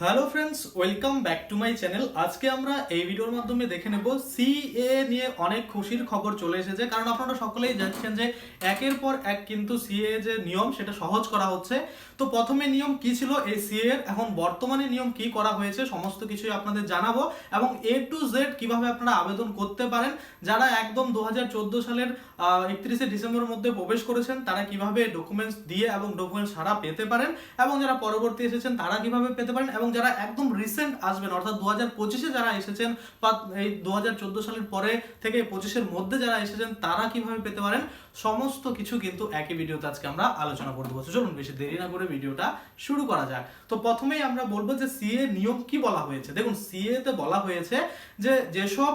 Hello friends welcome back to my channel আজকে আমরা এই ভিডিওর মাধ্যমে দেখে নেব সিএ নিয়ে অনেক খুশির খবর চলে এসেছে। কারণ আপনারা সকলেই জানছেন যে একের পর এক কিন্তু সিএ যে নিয়ম, সেটা সহজ করা হচ্ছে। তো প্রথমে নিয়ম কি ছিল এই সিএ এর? এখন বর্তমানে নিয়ম কি করা হয়েছে, সমস্ত কিছুই আপনাদের জানাব। এবং এ টু জেড কীভাবে আপনারা আবেদন করতে পারেন, যারা একদম দু হাজার চোদ্দ সালের একত্রিশে ডিসেম্বরের মধ্যে প্রবেশ করেছেন, তারা কীভাবে ডকুমেন্টস দিয়ে এবং ডকুমেন্টস ছাড়া পেতে পারেন? এবং যারা পরবর্তী এসেছেন, তারা কীভাবে পেতে পারেন? এবং যারা একদম রিসেন্ট আসবেন, অর্থাৎ দু হাজার পঁচিশে যারা এসেছেন বা এই দু হাজার চোদ্দ সালের পরে থেকে পঁচিশের মধ্যে যারা এসেছেন, তারা কীভাবে পেতে পারেন? সমস্ত কিছু কিন্তু একই ভিডিওতে আজকে আমরা আলোচনা করতে বলছি চলুন, বেশি দেরি না করে ভিডিওটা শুরু করা যাক। তো প্রথমেই আমরা বলব যে সিএ নিয়ম কি বলা হয়েছে? দেখুন সিএ তে বলা হয়েছে যে যেসব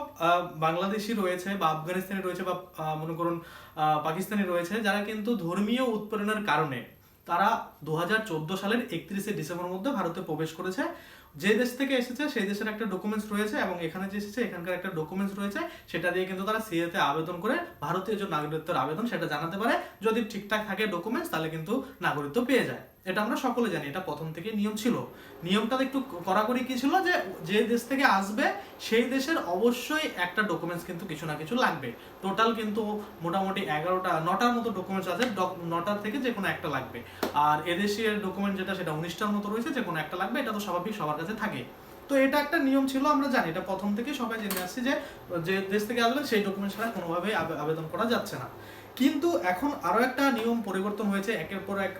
বাংলাদেশি রয়েছে বা আফগানিস্তানি রয়েছে বা মনে করুন পাকিস্তানি রয়েছে, যারা কিন্তু ধর্মীয় উৎপীড়নের কারণে তারা দু হাজার চোদ্দ সালের একত্রিশে ডিসেম্বর মধ্যে ভারতে প্রবেশ করেছে। যে দেশ থেকে এসেছে, সেই দেশের একটা ডকুমেন্টস রয়েছে এবং এখানে যে এসেছে, এখানকার একটা ডকুমেন্টস রয়েছে, সেটা দিয়ে কিন্তু তারা সিএতে আবেদন করে ভারতীয় যে নাগরিকত্বের আবেদন, সেটা জানাতে পারে। যদি ঠিকঠাক থাকে ডকুমেন্টস তাহলে কিন্তু নাগরিকত্ব পেয়ে যায়। এটা আমরা সকলে জানি, এটা প্রথম থেকে নিয়ম ছিল। নিয়মটা একটু কড়াকড়ি কি ছিল যে যে দেশ থেকে আসবে, সেই দেশের অবশ্যই একটা ডকুমেন্টস কিন্তু কিছু না কিছু লাগবে। টোটাল কিন্তু মোটামুটি এগারোটা, নটার মতো ডকুমেন্টস আছে নটার থেকে যে কোনো একটা লাগবে। আর এদেশের ডকুমেন্ট যেটা, সেটা উনিশটার মতো রয়েছে, যে কোনো একটা লাগবে, এটা তো স্বাভাবিক সবার কাছে থাকে। তো এটা একটা নিয়ম ছিল, আমরা জানি, এটা প্রথম থেকে সবাই জেনে আসছি যে যে দেশ থেকে আসবে, সেই ডকুমেন্ট ছাড়া কোনোভাবেই আবেদন করা যাচ্ছে না। কিন্তু এখন আরও একটা নিয়ম পরিবর্তন হয়েছে, একের পর এক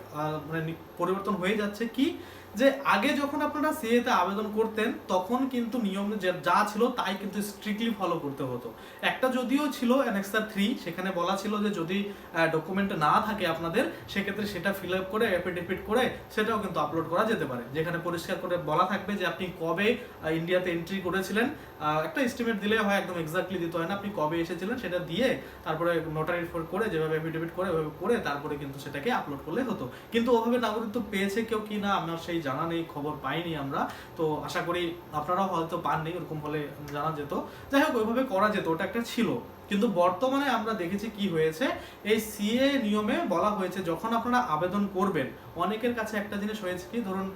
মানে পরিবর্তন হয়ে যাচ্ছে কি যে আগে যখন আপনারা সিএ তে আবেদন করতেন, তখন কিন্তু নিয়ম যে- যা ছিল তাই কিন্তু স্ট্রিক্টলি ফলো করতে হতো। একটা যদিও ছিল অ্যানেক্সার থ্রি সেখানে বলা ছিল যে যদি ডকুমেন্ট না থাকে আপনাদের, সেক্ষেত্রে সেটা ফিল আপ করে অ্যাফিডেভিট করে সেটাও কিন্তু আপলোড করা যেতে পারে। যেখানে পরিষ্কার করে বলা থাকবে যে আপনি কবে ইন্ডিয়াতে এন্ট্রি করেছিলেন। একটা এস্টিমেট দিলে হয় একদম এক্স্যাক্টলি দিতে হয় না। আপনি কবে এসেছিলেন সেটা দিয়ে তারপরে নোটারি করে যেভাবে অ্যাফিডেভিট করে ওইভাবে করে তারপরে কিন্তু সেটাকে আপলোড করলে হতো। কিন্তু ওভাবে নাগরিকত্ব পেয়েছে কেউ কি না আমার সেই জানা নেই, খবর পাইনি আমরা। তো আশা করি আপনারাও হয়তো পাননি ওরকম হলে জানা যেত। যাই হোক, ওইভাবে করা যেত, ওটা একটা ছিল। কিন্তু বর্তমানে আমরা দেখেছি কি হয়েছে, এই সিএ নিয়মে বলা হয়েছে, যখন আপনারা আবেদন করবেন, অনেকের কাছে একটা জিনিস হয়েছে কি, ধরুন,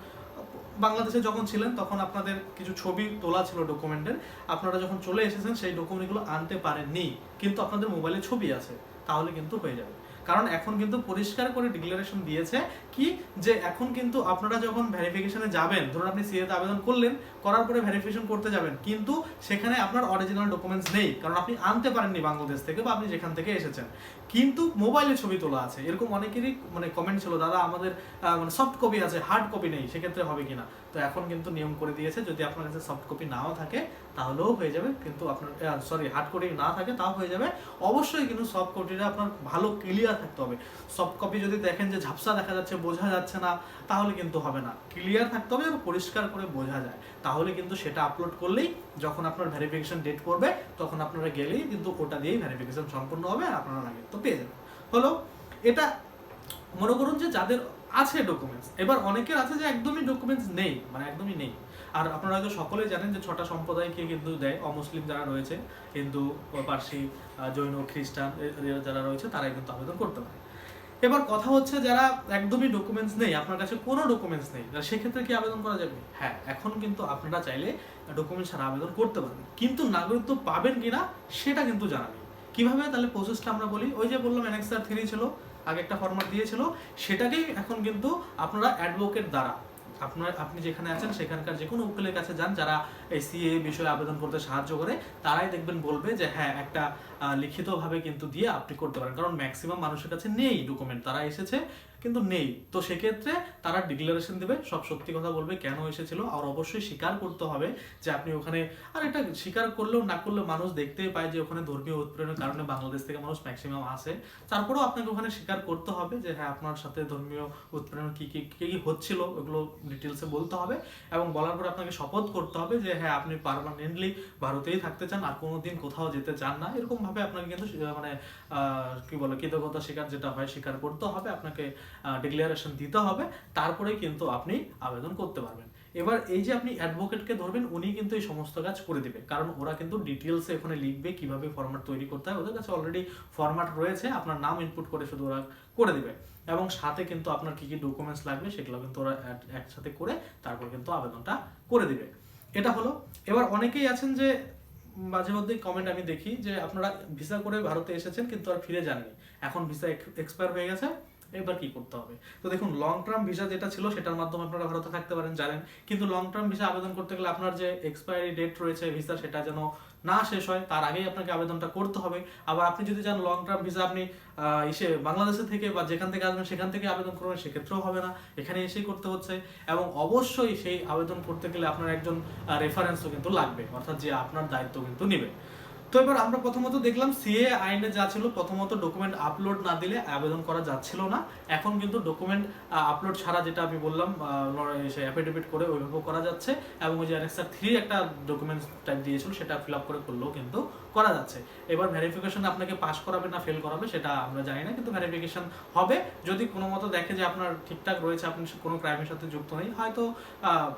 বাংলাদেশে যখন ছিলেন, তখন আপনাদের কিছু ছবি তোলা ছিল ডকুমেন্টের। আপনারা যখন চলে এসেছেন, সেই ডকুমেন্টগুলো আনতে পারেননি, কিন্তু আপনাদের মোবাইলে ছবি আছে, তাহলে কিন্তু হয়ে যাবে। কারণ এখন কিন্তু পরিষ্কার করে ডিক্লারেশন দিয়েছে কি যে এখন কিন্তু আপনারা যখন ভেরিফিকেশনে যাবেন, ধরুন আপনি সিএতে আবেদন করলেন, করার পরে ভেরিফিকেশন করতে যাবেন, কিন্তু সেখানে আপনার অরিজিনাল ডকুমেন্টস নেই, কারণ আপনি আনতে পারেননি বাংলাদেশ থেকে বা আপনি যেখান থেকে এসেছেন। কিন্তু মোবাইলে ছবি তোলা আছে, এরকম অনেকেরই মানে কমেন্ট ছিল, দাদা, আমাদের মানে সফট কপি আছে হার্ড কপি নেই, সেক্ষেত্রে হবে কিনা? তো এখন কিন্তু নিয়ম করে দিয়েছে, যদি আপনার কাছে সফট কপি নাও থাকে, তাহলেও হয়ে যাবে, কিন্তু আপনার সরি হার্ড কপি না থাকে, তাও হয়ে যাবে। অবশ্যই কিন্তু সফট কপিটা আপনার ভালো ক্লিয়ার থাকতে হবে। সফট কপি যদি দেখেন যে ঝাপসা দেখা যাচ্ছে, বোঝা যাচ্ছে না, তাহলে কিন্তু হবে না। ক্লিয়ার থাকতে হবে যেন পরিষ্কার করে বোঝা যায়। তাহলে কিন্তু সেটা আপলোড করলেই যখন আপনার ভেরিফিকেশন ডেট করবে তখন আপনারা গেলেই কিন্তু ওটা দিয়েই ভেরিফিকেশন সম্পূর্ণ হবে আর আপনারা তো পেয়ে যাবেন। হলো, এটা মনে করুন যে যাদের আছে ডকুমেন্টস এবার অনেকের আছে যে একদমই ডকুমেন্টস নেই মানে একদমই নেই। আর আপনারা হয়তো সকলেই জানেন যে ছটা সম্প্রদায়কে কিন্তু দেয় অমুসলিম যারা রয়েছে, হিন্দু, পার্সি জৈন, খ্রিস্টান যারা রয়েছে তারাই কিন্তু আবেদন করতে পারে। এবার কথা হচ্ছে যারা একদমই ডকুমেন্টস নেই, আপনার কাছে কোনো ডকুমেন্টস নেই সেক্ষেত্রে কি আবেদন করা যাবে? হ্যাঁ এখন কিন্তু আপনারা চাইলে ডকুমেন্টস ছাড়া আবেদন করতে পারবেন। কিন্তু নাগরিকত্ব পাবেন কিনা সেটা কিন্তু জানা নেই। কীভাবে? তাহলে প্রসেসটা আমরা বলি, ওই যে বললাম অ্যানেক্সার থ্রি ছিল, আগে একটা ফরম্যাট দিয়েছিল, সেটাকেই এখন কিন্তু আপনারা অ্যাডভোকেট দ্বারা আপনার, আপনি যেখানে আছেন, সেখানকার যে কোনো উকিলের কাছে যান, যারা এই সিএ বিষয়ে আবেদন করতে সাহায্য করে, তারাই দেখবেন বলবে যে হ্যাঁ একটা লিখিতভাবে কিন্তু দিয়ে আপনি করতে পারেন। কারণ ম্যাক্সিমাম মানুষের কাছে নেই ডকুমেন্ট তারা এসেছে কিন্তু নেই। তো সেক্ষেত্রে তারা ডিক্লারেশন দেবে, সব সত্যি কথা বলবে কেন এসেছিল, আর অবশ্যই স্বীকার করতে হবে যে আপনি ওখানে, আর এটা স্বীকার করলেও না করলেও মানুষ দেখতেই পায় যে ওখানে ধর্মীয় উৎপীড়নের কারণে বাংলাদেশ থেকে মানুষ ম্যাক্সিমাম আসে। তারপরেও আপনাকে ওখানে স্বীকার করতে হবে যে হ্যাঁ আপনার সাথে ধর্মীয় উৎপীড়ন কি কি কি কি হচ্ছিল, ওগুলো ডিটেলসে বলতে হবে। এবং বলার পরে আপনাকে শপথ করতে হবে যে হ্যাঁ আপনি পারমানেন্টলি ভারতেই থাকতে চান, আর কোনোদিন কোথাও যেতে চান না। এরকম ভাবে আপনাকে কিন্তু মানে কি বলে, কৃতজ্ঞতা স্বীকার যেটা হয়, স্বীকার করতে হবে। আপনাকে ডিক্লারেশন দিতে হবে তারপরেই কিন্তু আপনি আবেদন করতে পারবেন। এবার এই যে আপনি অ্যাডভোকেটকে ধরবেন, উনি কিন্তু এই সমস্ত কাজ করে দিবে। কারণ ওরা কিন্তু ডিটেলসে এখানে লিখবে, কীভাবে ফরম্যাট তৈরি করতে হয়। ওদের কাছে অলরেডি ফরম্যাট রয়েছে, আপনার নাম ইনপুট করে শুধু ওরা করে দিবে। এবং সাথে কিন্তু আপনার কি কি ডকুমেন্টস লাগবে, সেগুলো কিন্তু ওরা একসাথে করে তারপর কিন্তু আবেদনটা করে দিবে। এটা হলো। এবার অনেকেই আছেন যে, মাঝে মধ্যে কমেন্ট আমি দেখি যে, আপনারা ভিসা করে ভারতে এসেছেন, কিন্তু আর ফিরে যাননি। এখন ভিসা এক্সপায়ার হয়ে গেছে। এবার কি করতে হবে? তো দেখুন লং টার্ম ভিসা যেটা ছিল, সেটার মাধ্যমে আপনারা ভারতে থাকতে পারেন, জানেন। কিন্তু লং টার্ম ভিসা আবেদন করতে গেলে আপনার যে এক্সপায়ারি ডেট রয়েছে ভিসা সেটা যেন না শেষ হয়, তার আগেই আপনাকে আবেদনটা করতে হবে। আবার আপনি যদি চান লং টার্ম ভিসা আপনি এসে বাংলাদেশে থেকে বা যেখান থেকে আসবেন, সেখান থেকে আবেদন করবেন, সেক্ষেত্রেও হবে না। এখানে এসেই করতে হচ্ছে। এবং অবশ্যই সেই আবেদন করতে গেলে আপনার একজন রেফারেন্সও কিন্তু লাগবে, অর্থাৎ যে আপনার দায়িত্ব কিন্তু নেবে তো এবার আমরা প্রথমত দেখলাম সিএ আইনে যা ছিল, প্রথমত ডকুমেন্ট আপলোড না দিলে আবেদন করা যাচ্ছিল না। এখন কিন্তু ডকুমেন্ট আপলোড ছাড়া যেটা আমি বললাম অ্যাফিডেভিট করে ওইভাবেও করা যাচ্ছে এবং ওই যে অ্যানেক্সার থ্রি একটা ডকুমেন্টস টাইপ দিয়েছিল, সেটা ফিল আপ করে করলেও কিন্তু করা যাচ্ছে। এবার ভেরিফিকেশন আপনাকে পাস করাবে না ফেল করাবে, সেটা আমরা জানি না, কিন্তু ভেরিফিকেশন হবে। যদি কোনো মতো দেখে যে আপনার ঠিকঠাক রয়েছে, আপনি কোনো ক্রাইমের সাথে যুক্ত নেই হয়তো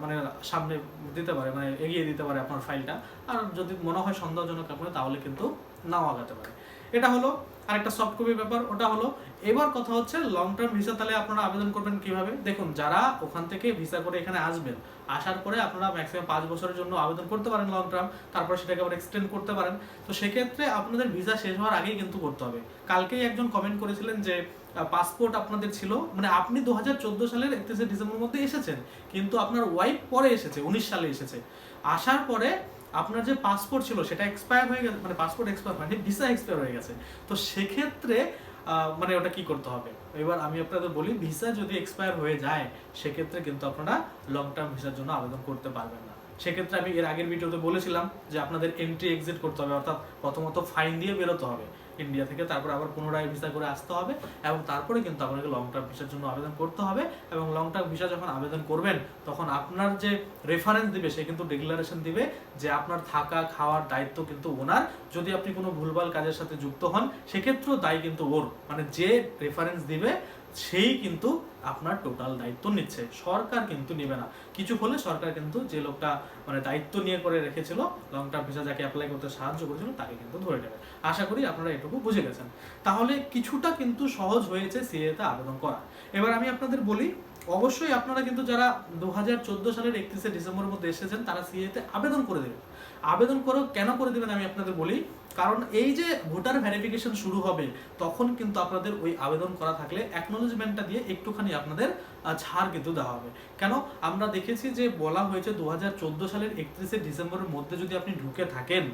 মানে সামনে দিতে পারে মানে এগিয়ে দিতে পারে আপনার ফাইলটা আর যদি মনে হয় সন্দেহজনক আপনার তাহলে কিন্তু নাও আগাতে পারে। এটা হলো আরেকটা সফট কপি ব্যাপার, ওটা হলো এবার কথা হচ্ছে লং টার্ম ভিসা তাহলে আপনারা আবেদন করবেন কীভাবে? দেখুন, যারা ওখান থেকে ভিসা করে এখানে আসবেন, আসার পরে আপনারা ম্যাক্সিমাম পাঁচ বছরের জন্য আবেদন করতে পারেন লং টার্ম তারপর সেটাকে আবার এক্সটেন্ড করতে পারেন। তো সেক্ষেত্রে আপনাদের ভিসা শেষ হওয়ার আগেই কিন্তু করতে হবে। কালকেই একজন কমেন্ট করেছিলেন যে পাসপোর্ট আপনাদের ছিল মানে আপনি দু হাজার চোদ্দ সালের একত্রিশে ডিসেম্বর মধ্যে এসেছেন, কিন্তু আপনার ওয়াইফ পরে এসেছে, উনিশ সালে এসেছে। আসার পরে আপনার যে পাসপোর্ট ছিল, সেটা এক্সপায়ার হয়ে গেছে মানে পাসপোর্ট এক্সপায়ার হয়নি ভিসা এক্সপায়ার হয়ে গেছে। তো সেক্ষেত্রে মানে ওটা কি করতে হবে? এবার আমি আপনাদের বলি ভিসা যদি এক্সপায়ার হয়ে যায়, সেক্ষেত্রে কিন্তু আপনারা লং টার্ম ভিসার জন্য আবেদন করতে পারবেন না। সেক্ষেত্রে আমি এর আগের ভিডিওতে বলেছিলাম যে আপনাদের এন্ট্রি এক্সিট করতে হবে, অর্থাৎ প্রথমত ফাইন দিয়ে বেরোতে হবে। ইন্ডিয়া থেকে তারপর আবার পুনরায় ভিসা করে আসতে হবে এবং তারপরে কিন্তু আপনাকে লং টার্ম ভিসার জন্য আবেদন করতে হবে এবং লং টার্ম ভিসা যখন আবেদন করবেন, তখন আপনার যে রেফারেন্স দিবে সে কিন্তু ডিক্লারেশন দিবে যে আপনার থাকা, খাওয়ার দায়িত্ব কিন্তু ওনার। যদি আপনি কোনো ভুলভাল কাজের সাথে যুক্ত হন, সেক্ষেত্রেও দায় কিন্তু ওর মানে যে রেফারেন্স দিবে সেই কিন্তু আপনার টোটাল দায়িত্ব নিচ্ছে। সরকার কিন্তু নেবে না। কিছু হলে সরকার কিন্তু যে লোকটা মানে দায়িত্ব নিয়ে করে রেখেছিল লং টার্ম ভিসা যাকে অ্যাপ্লাই করতে সাহায্য করেছিল, তাকে কিন্তু ধরে নেবে। আশা করি আপনারা এটুকু বুঝে গেছেন। তাহলে কিছুটা কিন্তু সহজ হয়েছে সিএতে আবেদন করা। এবার আমি আপনাদের বলি, অবশ্যই আপনারা কিন্তু যারা দু হাজার চোদ্দ সালের একত্রিশে ডিসেম্বরের মধ্যে এসেছেন, তারা সিএতে আবেদন করে দেবেন। আবেদন করো কেন করে দেবেন আমি আপনাদের বলি। কারণ এই যে ভোটার ভেরিফিকেশন শুরু হবে, তখন কিন্তু আপনাদের ওই আবেদন করা থাকলে অ্যাকনোলেজমেন্টটা দিয়ে একটুখানি আপনাদের ছাড় কিন্তু দেওয়া হবে। কেন? আমরা দেখেছি যে বলা হয়েছে দু হাজার চোদ্দ সালের একত্রিশে ডিসেম্বরের মধ্যে যদি আপনি ঢুকে থাকেন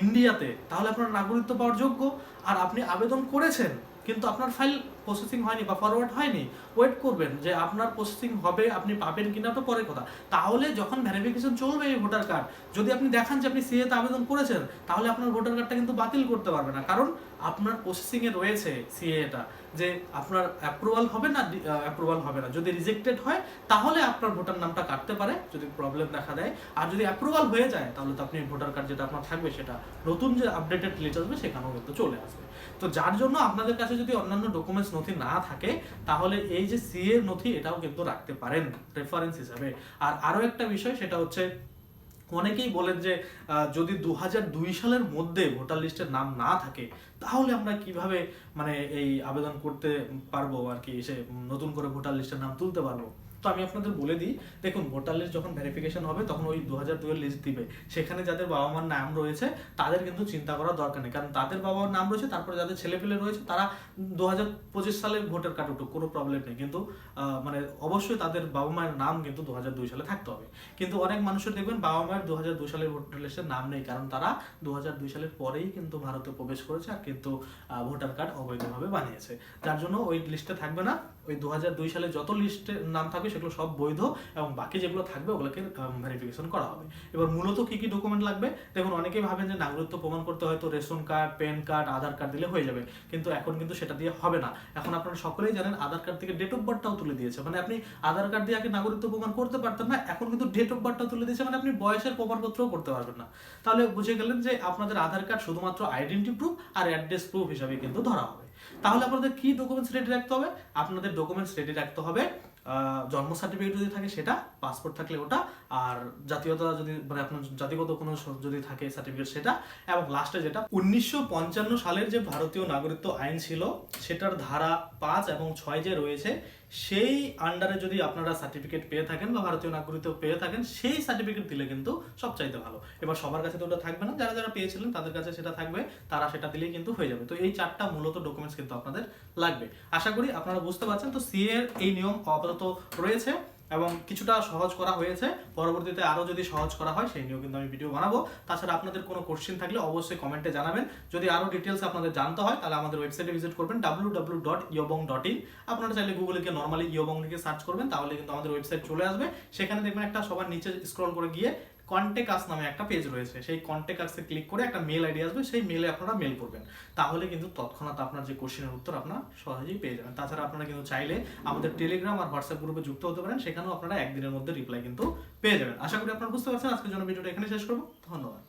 ইন্ডিয়াতে, তাহলে আপনার নাগরিকত্ব পাওয়ার যোগ্য। আর আপনি আবেদন করেছেন, কিন্তু আপনার ফাইল প্রসেসিং হয়নি বা ফরওয়ার্ড হয়নি ওয়েট করবেন যে আপনার প্রসেসিং হবে, আপনি পাবেন কিনা তো পরে কথা। তাহলে যখন ভেরিফিকেশন চলবে এই ভোটার কার্ড যদি আপনি দেখান যে আপনি সিএতে আবেদন করেছেন, তাহলে আপনার ভোটার কার্ডটা কিন্তু বাতিল করতে পারবে না। কারণ আপনার প্রসেসিংয়ে রয়েছে সিএটা যে আপনার অ্যাপ্রুভাল হবে না অ্যাপ্রুভাল হবে না। যদি রিজেক্টেড হয়, তাহলে আপনার ভোটার নামটা কাটতে পারে, যদি প্রবলেম দেখা দেয়। আর যদি অ্যাপ্রুভাল হয়ে যায়, তাহলে তো আপনি ভোটার কার্ড যেটা আপনার থাকবে, সেটা নতুন যে আপডেটেড লিস্ট আসবে, সেখানেও কিন্তু চলে আসবে। তো যার জন্য আপনাদের কাছে যদি অন্যান্য ডকুমেন্টস নথি না থাকে, তাহলে এই যে সিএ নথি, এটাও কিন্তু রাখতে পারেন রেফারেন্স হিসাবে। আর আরও একটা বিষয়, সেটা হচ্ছে অনেকেই বলেন যে যদি দু দুই সালের মধ্যে ভোটার লিস্টের নাম না থাকে, তাহলে আমরা কীভাবে মানে এই আবেদন করতে পারব আর কি? এসে নতুন করে ভোটার লিস্টের নাম তুলতে পারব? তো আমি আপনাদের বলে দিই, দেখুন ভোটার লিস্ট যখন ভেরিফিকেশন হবে, তখন ওই দু হাজার দুয়ের লিস্ট দিবে। সেখানে যাদের বাবা মার নাম রয়েছে, তাদের কিন্তু চিন্তা করার দরকার নেই। কারণ তাদের বাবা মার নাম রয়েছে, তারপরে যাদের ছেলেপেলে রয়েছে, তারা দু হাজার পঁচিশ সালের ভোটার কার্ড উঠুক কোনো প্রবলেম নেই। কিন্তু মানে অবশ্যই তাদের বাবা মায়ের নাম কিন্তু দু হাজার দুই সালে থাকতে হবে। কিন্তু অনেক মানুষের দেখবেন বাবা মায়ের দু হাজার দুই সালের ভোটার লিস্টের নাম নেই, কারণ তারা দু হাজার দুই সালের পরেই কিন্তু ভারতে প্রবেশ করেছে আর কিন্তু ভোটার কার্ড অবৈধভাবে বানিয়েছে। যার জন্য ওই লিস্টে থাকবে না। ওই দু হাজার দুই সালে যত লিস্টে নাম থাকবে সেগুলো সব বৈধ এবং বাকি যেগুলো থাকবে ওগুলোকে ভেরিফিকেশন করা হবে। এবার মূলত কি কি ডকুমেন্ট লাগবে? দেখুন, অনেকেই ভাবেন যে নাগরিকত্ব প্রমাণ করতে হয়তো ration card pan card, Aadhaar card দিলে হয়ে যাবে। কিন্তু এখন কিন্তু সেটা দিয়ে হবে না। এখন আপনারা সকলেই জানেন আধার কার্ড থেকে ডেট অফ বার্থটাও তুলে দিয়েছে। মানে আপনি আধার কার্ড দিয়ে আগে নাগরিকত্ব প্রমাণ করতে পারতেন না, এখন কিন্তু ডেট অফ বার্থটাও তুলে দিয়েছে। মানে আপনি বয়সের প্রমাণপত্রও করতে পারবেন না। তাহলে বুঝে গেলেন যে আপনাদের আধার কার্ড শুধুমাত্র আইডেন্টি প্রুফ আর অ্যাড্রেস প্রুফ হিসাবে কিন্তু ধরা হবে। তাহলে আপনাদের কি ডকুমেন্টস রেডি রাখতে হবে? আপনাদের ডকুমেন্টস রেডি রাখতে হবে জন্ম সার্টিফিকেট যদি থাকে সেটা পাসপোর্ট থাকলে ওটা, আর জাতীয়তা যদি মানে আপনার জাতিগত কোনো যদি থাকে সার্টিফিকেট সেটা, এবং লাস্টে যেটা, উনিশশো পঞ্চান্ন সালের যে ভারতীয় নাগরিকত্ব আইন ছিল, সেটার ধারা পাঁচ এবং ছয় যে রয়েছে সেই আন্ডারে যদি আপনারা সার্টিফিকেট পেয়ে থাকেন বা ভারতীয় নাগরিকত্ব পেয়ে থাকেন, সেই সার্টিফিকেট দিলে কিন্তু সবচাইতে ভালো। এবার সবার কাছে তো ওটা থাকবে না, যারা যারা পেয়েছিলেন তাদের কাছে সেটা থাকবে, তারা সেটা দিলেই কিন্তু হয়ে যাবে। তো এই চারটা মূলত ডকুমেন্টস কিন্তু আপনাদের লাগবে। আশা করি আপনারা বুঝতে পারছেন, তো সি এর এই নিয়ম আপাতত রয়েছে। এবং কিছুটা সহজ করা হয়েছে। পরবর্তীতে আরও যদি সহজ করা হয়, সেই নিয়েও কিন্তু আমি ভিডিও বানাবো। তাছাড়া আপনাদের কোনো কোশ্চেন থাকলে অবশ্যই কমেন্টে জানাবেন। যদি আরও ডিটেলস আপনাদের জানতে হয়, তাহলে আমাদের ওয়েবসাইটে ভিজিট করবেন ডাব্লু ডাব্লু ডট ইয়বং ডট ইন আপনারা চাইলে গুগলে গিয়ে নর্মালি ইয়বং লিখে সার্চ করবেন, তাহলে কিন্তু আমাদের ওয়েবসাইট চলে আসবে। সেখানে দেখবেন একটা সবার নিচে স্ক্রল করে গিয়ে কন্টেক্ট আস নামে একটা পেজ রয়েছে। সেই কন্টেক্ট আসে ক্লিক করে একটা মেল আইডি আসবে, সেই মেলে আপনারা মেল করবেন। তাহলে কিন্তু তৎক্ষণাৎ আপনার যে কোশ্চেনের উত্তর আপনার সহজেই পেয়ে যাবেন। তাছাড়া আপনারা কিন্তু চাইলে আমাদের টেলিগ্রাম আর হোয়াটসঅ্যাপ গ্রুপে যুক্ত হতে পারেন, সেখানেও আপনারা একদিনের মধ্যে রিপ্লাই কিন্তু পেয়ে যাবেন। আশা করি আপনারা বুঝতে পারছেন। আজকের জন্য ভিডিওটা এখানে শেষ করব। ধন্যবাদ।